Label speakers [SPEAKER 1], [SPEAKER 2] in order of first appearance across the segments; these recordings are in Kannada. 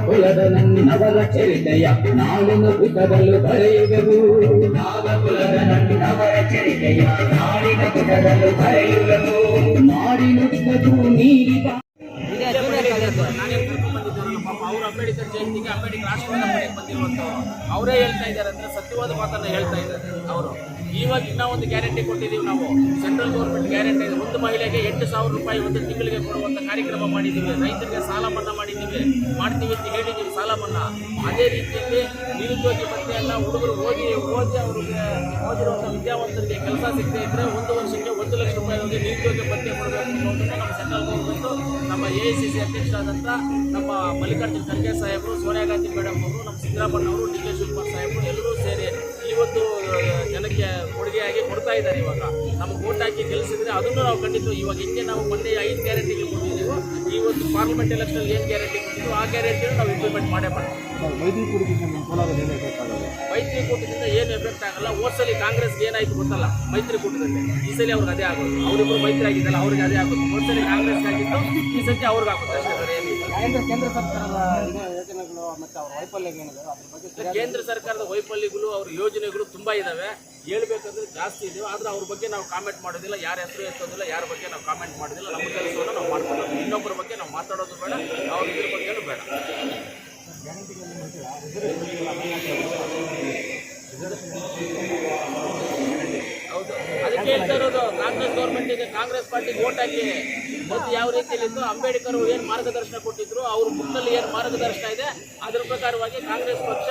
[SPEAKER 1] ನಾಗಕುಲದ ನನ್ನವರ ಚರಿತೆಯ ನಾಳಿನ ಪುಟದಲ್ಲೂ ಬರೆಯುವೆವು ನಾಗಕುಲದ ನನ್ನವರ ಚರಿತೆಯ ನಾಳಿನ ಪುಟದಲ್ಲೂ ಬರೆಯುವೆವು ನಾಡಿನುದ್ದಕ್ಕೂ ನೀಡಿ ಬಾ
[SPEAKER 2] ನಾನೇನ್ ಕರ್ಕೊಂಡ್ ಬಂದಿದ್ದಾರಲ್ಲ ಪಾಪ ಅವ್ರು ಅಂಬೇಡ್ಕರ್ ಜಯಂತಿಗೆ ಅಂಬೇಡ್ಕರ್ ರಾಷ್ಟ್ರವಾದ ಪಡೆಗೆ ಬಂದಿರುವಂತವ್ರು ಅವರೇ ಹೇಳ್ತಾ ಇದ್ದಾರೆ ಅಂದ್ರೆ ಸತ್ಯವಾದ ಮಾತನ್ನ ಹೇಳ್ತಾ ಇದ್ದಾರೆ. ಅವರು ಇವಾಗ ಇನ್ನೂ ಒಂದು ಗ್ಯಾರಂಟಿ ಕೊಟ್ಟಿದ್ದೀವಿ ನಾವು. ಸೆಂಟ್ರಲ್ ಗೌರ್ಮೆಂಟ್ ಗ್ಯಾರಂಟಿ ಒಂದು ಮಹಿಳೆಗೆ ಎಂಟು ಸಾವಿರ ರೂಪಾಯಿ ಒಂದು ತಿಂಗಳಿಗೆ ಕೊಡುವಂತ ಕಾರ್ಯಕ್ರಮ ಮಾಡಿದ್ದೀವಿ. ರೈತರಿಗೆ ಸಾಲ ಮನ್ನಾ ಮಾಡಿದ್ದೀವಿ ಮಾಡ್ತೀವಿ ಅಂತ ಹೇಳಿದ್ದೀವಿ ಸಾಲ ಮನ್ನಾ. ಅದೇ ರೀತಿಯಲ್ಲಿ ನಿರುದ್ಯೋಗಿ ಮತ್ತೆ ಎಲ್ಲ ಹುಡುಗರು ಓದಿ ಓದಿ ಅವ್ರಿಗೆ ಓದಿರುವಂಥ ವಿದ್ಯಾವಂತರಿಗೆ ಕೆಲಸ ಸಿಗದೆ ಇದ್ರೆ ಒಂದು ವರ್ಷಕ್ಕೆ ಒಂದು ಲಕ್ಷ ರೂಪಾಯಿವರೆಗೆ ನಿರುದ್ಯೋಗ ಕೊಡಬೇಕು ಅನ್ನೋದನ್ನ ನಮ್ಮ ಸೆಂಟ್ರಲ್ ಗೌರ್ಮೆಂಟು ನಮ್ಮ ಎ ಐ ಸಿ ಸಿ ನಮ್ಮ ಮಲ್ಲಿಕಾರ್ಜುನ ಖರ್ಗೆ ಸಾಹೇಬರು, ಸೋನಿಯಾ ಗಾಂಧಿ ಮೇಡಮ್ ಅವರು, ನಮ್ಮ ಸಿದ್ದರಾಮಣ್ಣ ಅವರು ಡಿ ಕೆ ಶಿವಕುಮಾರ್ ಸಾಹೇಬರು ಎಲ್ಲರೂ ಸೇರಿ ಇವತ್ತು ಜನಕ್ಕೆ ಕೊಡುಗೆಯಾಗಿ ಕೊಡ್ತಾ ಇದ್ದಾರೆ ಇವಾಗ. ನಮಗೆ ಓಟ್ ಹಾಕಿ ಗೆಲ್ಲಿಸಿದ್ರೆ ಅದನ್ನು ನಾವು ಖಂಡಿತ ಇವಾಗ ಹಿಂದೆ ನಾವು ಮೊನ್ನೆ ಐದು ಗ್ಯಾರಂಟಿಗಳು ಈ ಒಂದು ಪಾರ್ಲಿಮೆಂಟ್ ಎಲೆಕ್ಷನ್ ಏನು ಗ್ಯಾರಂಟಿ ಕೊಟ್ಟಿದ್ರು ಆ ಗ್ಯಾರಂಟಿಯನ್ನು ನಾವು ಇಂಪ್ಲಿಮೆಂಟ್ ಮಾಡೇ ಮಾಡ್ತೀವಿ.
[SPEAKER 3] ಮೈತ್ರಿಕೂಟದಿಂದ ಏನು
[SPEAKER 2] ಎಫೆಕ್ಟ್ ಆಗಲ್ಲ. ಓಟ್ಸಲ್ಲಿ ಕಾಂಗ್ರೆಸ್ ಕಾಂಗ್ರೆಸ್ಗೆ ಏನಾಯ್ತು ಗೊತ್ತಲ್ಲ? ಮೈತ್ರಿಕೂಟದಲ್ಲಿ ಈ ಸಲ ಅವ್ರಿಗೆ ಅದೇ ಆಗೋದು. ಅವರಿಬ್ಬರು ಮೈತ್ರಿ ಆಗಿದ್ದಲ್ಲ ಅವ್ರಿಗೆ ಅದೇ ಆಗೋದು. ಓಟ್ಸಲ್ಲಿ ಸಲ ಕಾಂಗ್ರೆಸ್ ಆಗಿತ್ತು ಈ ಸತಿ ಅವ್ರಿಗೆ ಆಗುತ್ತೆ ಅಷ್ಟೇ ಬೇರೆ ಏನಿಲ್ಲ
[SPEAKER 3] ಕೇಂದ್ರ ಸರ್ಕಾರದ ಯೋಜನೆಗಳು ಮತ್ತು ಅವ್ರ ವೈಫಲ್ಯಗಳು ಅದ್ರ ಬಗ್ಗೆ
[SPEAKER 2] ಕೇಂದ್ರ ಸರ್ಕಾರದ ವೈಫಲ್ಯಗಳು, ಅವ್ರ ಯೋಜನೆಗಳು ತುಂಬಾ ಇದಾವೆ. ಹೇಳ್ಬೇಕಂದ್ರೆ ಜಾಸ್ತಿ ಇದಾವೆ. ಆದ್ರೆ ಅವ್ರ ಬಗ್ಗೆ ನಾವು ಕಾಮೆಂಟ್ ಮಾಡೋದಿಲ್ಲ. ಯಾರ ಹೆಸರು ಎತ್ತೋದಿಲ್ಲ, ಯಾರ ಬಗ್ಗೆ ನಾವು ಕಾಮೆಂಟ್ ಮಾಡೋದಿಲ್ಲ. ನಮ್ಮ ಕೆಲಸವನ್ನು ನಾವು ಮಾಡ್ಕೊಳ್ಳೋದು. ಇನ್ನೊಬ್ಬರ ಬಗ್ಗೆ ನಾವು ಮಾತಾಡೋದು ಬೇಡ. ಅವ್ರ ಇದ್ರ ಬಗ್ಗೆನೂ ಬೇಡ. ಹೌದು. ಅದಕ್ಕೆ ಹೇಳ್ತಾ ಇರೋದು, ಕಾಂಗ್ರೆಸ್ ಗೌರ್ಮೆಂಟಿಗೆ ಕಾಂಗ್ರೆಸ್ ಪಾರ್ಟಿಗೆ ಓಟ್ ಹಾಕಿ. ಮತ್ತು ಯಾವ ರೀತಿಯಲ್ಲಿ ಇತ್ತು ಅಂಬೇಡ್ಕರ್ ಏನು ಮಾರ್ಗದರ್ಶನ ಕೊಟ್ಟಿದ್ರು, ಅವ್ರ ಬುಕ್ನಲ್ಲಿ ಏನು ಮಾರ್ಗದರ್ಶನ ಇದೆ, ಅದ್ರ ಪ್ರಕಾರವಾಗಿ ಕಾಂಗ್ರೆಸ್ ಪಕ್ಷ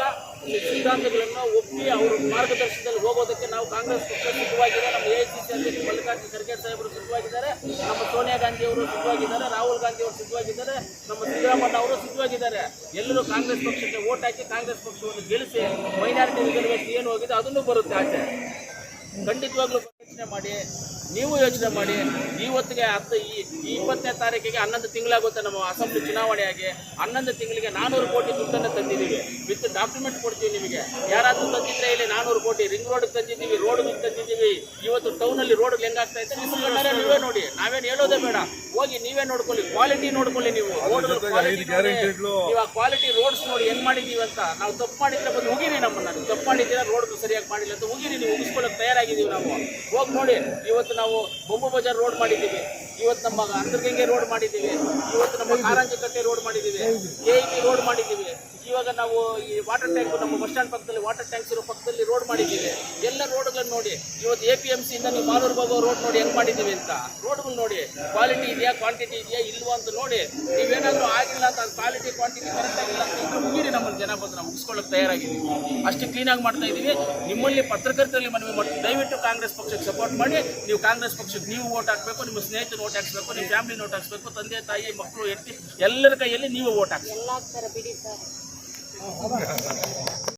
[SPEAKER 2] ಸಿದ್ಧಾಂತಗಳನ್ನು ಒಪ್ಪಿ ಅವ್ರ ಮಾರ್ಗದರ್ಶನದಲ್ಲಿ ಹೋಗೋದಕ್ಕೆ ನಾವು ಕಾಂಗ್ರೆಸ್ ಪಕ್ಷ ಸಿದ್ಧವಾಗಿದೆ ನಮ್ಮ ಎ ಐ ಸಿ ಅಧ್ಯಕ್ಷ ಮಲ್ಲಿಕಾರ್ಜುನ ಖರ್ಗೆ ಸಾಹೇಬರು ಸಿದ್ಧವಾಗಿದ್ದಾರೆ, ನಮ್ಮ ಸೋನಿಯಾ ಗಾಂಧಿ ಅವರು ಸಿದ್ಧವಾಗಿದ್ದಾರೆ, ರಾಹುಲ್ ಗಾಂಧಿ ಅವರು ಸಿದ್ಧವಾಗಿದ್ದಾರೆ, ನಮ್ಮ ಸಿದ್ದರಾಮಯ್ಯ ಅವರು ಸಿದ್ಧವಾಗಿದ್ದಾರೆ. ಎಲ್ಲರೂ ಕಾಂಗ್ರೆಸ್ ಪಕ್ಷಕ್ಕೆ ಓಟ್ ಹಾಕಿ ಕಾಂಗ್ರೆಸ್ ಪಕ್ಷವನ್ನು ಗೆಲ್ಲಿಸಿ, ಮೈನಾರಿಟಿ ರಿಸರ್ವೇಶನ್ ಏನು ಹೋಗಿದೆ ಅದನ್ನು ಬರುತ್ತೆ ಆಚೆ. ಖಂಡಿತವಾಗ್ಲೂ ಯೋಚನೆ ಮಾಡಿ ನೀವು ಯೋಚನೆ ಮಾಡಿ. ಇವತ್ತಿಗೆ ಹತ್ತು ಈ ಇಪ್ಪತ್ತನೇ ತಾರೀಕಿಗೆ ಹನ್ನೊಂದು ತಿಂಗಳಾಗುತ್ತೆ ನಮ್ಮ ಅಸೆಂಬ್ಲಿ ಚುನಾವಣೆಯಾಗಿ. ಹನ್ನೊಂದು ತಿಂಗಳಿಗೆ ನಾನೂರು ಕೋಟಿ ದುಡ್ಡನ್ನು ತಂದಿದ್ದೀವಿ. ವಿತ್ ಡಾಕ್ಯುಮೆಂಟ್ ಕೊಡ್ತೀವಿ ನಿಮಗೆ. ಯಾರಾದರೂ ತಂದಿದ್ರೆ ಇಲ್ಲಿ ನಾನೂರು ಕೋಟಿ. ರಿಂಗ್ ರೋಡ್ ತಂದಿದ್ದೀವಿ ರೋಡ್ ತಂದಿದ್ದೀವಿ. ಇವತ್ತು ಟೌನಲ್ಲಿ ರೋಡ್ ಹೆಂಗಾಗ್ತಾ ಇದೆ? ನಿಮ್ಮ ಕಣ್ಣಾರೆ ನೀವೇ ನೋಡಿ. ನಾವೇನು ಹೇಳೋದೇ ಬೇಡ. ಹೋಗಿ ನೀವೇ ನೋಡ್ಕೊಳ್ಳಿ. ಕ್ವಾಲಿಟಿ ನೋಡ್ಕೊಳ್ಳಿ ನೀವು. ಇವಾಗ ಕ್ವಾಲಿಟಿ ರೋಡ್ಸ್ ನೋಡಿ ಹೆಂಗ್ ಮಾಡಿದೀವಿ ಅಂತ. ನಾವು ತಪ್ಪು ಮಾಡಿದ್ರೆ ಬಂದು ಹೋಗಿರಿ ನಮ್ಮನ್ನ. ತಪ್ಪು ಮಾಡಿದ್ದೀರಾ ರೋಡ್ ಸರಿಯಾಗಿ ಮಾಡಿಲ್ಲ ಅಂತ ಹೋಗಿರಿ ನೀವು ಉಗಿಸ್ಕೊಳ್ಳೋಕೆ ತಯಾರಾಗಿದ್ದೀವಿ ನಾವು. ಹೋಗಿ ನೋಡಿ. ಇವತ್ತು ನಾವು ಬೊಂಬು ಬಜಾರ್ ರೋಡ್ ಮಾಡಿದ್ದೀವಿ. ಇವತ್ತು ನಮ್ಮ ಅಂತರ್ಗಂಗೆ ರೋಡ್ ಮಾಡಿದ್ದೀವಿ. ಇವತ್ತು ನಮ್ಮ ಕಾರಂಜಿಕಟ್ಟೆ ರೋಡ್ ಮಾಡಿದ್ದೀವಿ. ಕೆ ಇ ರೋಡ್ ಮಾಡಿದ್ದೀವಿ. ಇವಾಗ ನಾವು ಈ ವಾಟರ್ ಟ್ಯಾಂಕ್ ನಮ್ಮ ಬಸ್ ಸ್ಟ್ಯಾಂಡ್ ಪಕ್ಕದಲ್ಲಿ ವಾಟರ್ ಟ್ಯಾಂಕ್ಸ್ ಇರೋ ಪಕ್ಕದಲ್ಲಿ ರೋಡ್ ಮಾಡಿದ್ದೀವಿ. ಎಲ್ಲ ರೋಡ್ಗಳನ್ನು ನೋಡಿ, ಇವತ್ತು ಎ ಪಿ ಎಂ ಸಿ ಇಂದ ನೀವು ಮಾಲೂರು ಹೋಗೋ ರೋಡ್ ನೋಡಿ ಹೆಂಗೆ ಮಾಡಿದ್ದೀವಿ ಅಂತ. ರೋಡ್ಗಳು ನೋಡಿ ಕ್ವಾಲಿಟಿ ಇದೆಯಾ ಕ್ವಾಂಟಿಟಿ ಇದೆಯಾ, ಇಲ್ವಾ ಅಂತ ನೋಡಿ ನೀವೇನಾದ್ರೂ ಆಗಿಲ್ಲ ಕ್ವಾಲಿಟಿ ಕ್ವಾಂಟಿಟಿ ಕರೆಕ್ಟ್ ಆಗಿಲ್ಲ ಅಂತ ಇದ್ರೆ ಮುಗಿರಿ ನಮ್ಮನ್ನು ಜನ ಬಂದು ನಾವು ಮುಗಿಸ್ಕೊಳ್ಳೋಕೆ ತಯಾರಾಗಿದ್ದೀವಿ. ಅಷ್ಟು ಕ್ಲೀನಾಗಿ ಮಾಡ್ತಾ ಇದ್ದೀವಿ. ನಿಮ್ಮಲ್ಲಿ ಪತ್ರಕರ್ತರಲ್ಲಿ ಮನವಿ ಮಾಡ್ತೀವಿ ದಯವಿಟ್ಟು ಕಾಂಗ್ರೆಸ್ ಪಕ್ಷಕ್ಕೆ ಸಪೋರ್ಟ್ ಮಾಡಿ. ನೀವು ಕಾಂಗ್ರೆಸ್ ಪಕ್ಷಕ್ಕೆ ನೀವು ಓಟ್ ಹಾಕಬೇಕು ನಿಮ್ಮ ಸ್ನೇಹಿತರು ಓಟ್ ಹಾಕ್ಸ್ಬೇಕು ನಿಮ್ಮ ಫ್ಯಾಮಿಲಿ ಓಟ್ ಹಾಕಬೇಕು ತಂದೆ ತಾಯಿ ಮಕ್ಕಳು ಹೆಂಡತಿ ಎಲ್ಲರ ಕೈಯಲ್ಲಿ ನೀವು ಓಟ್ ಹಾಕ್ಬೇಕು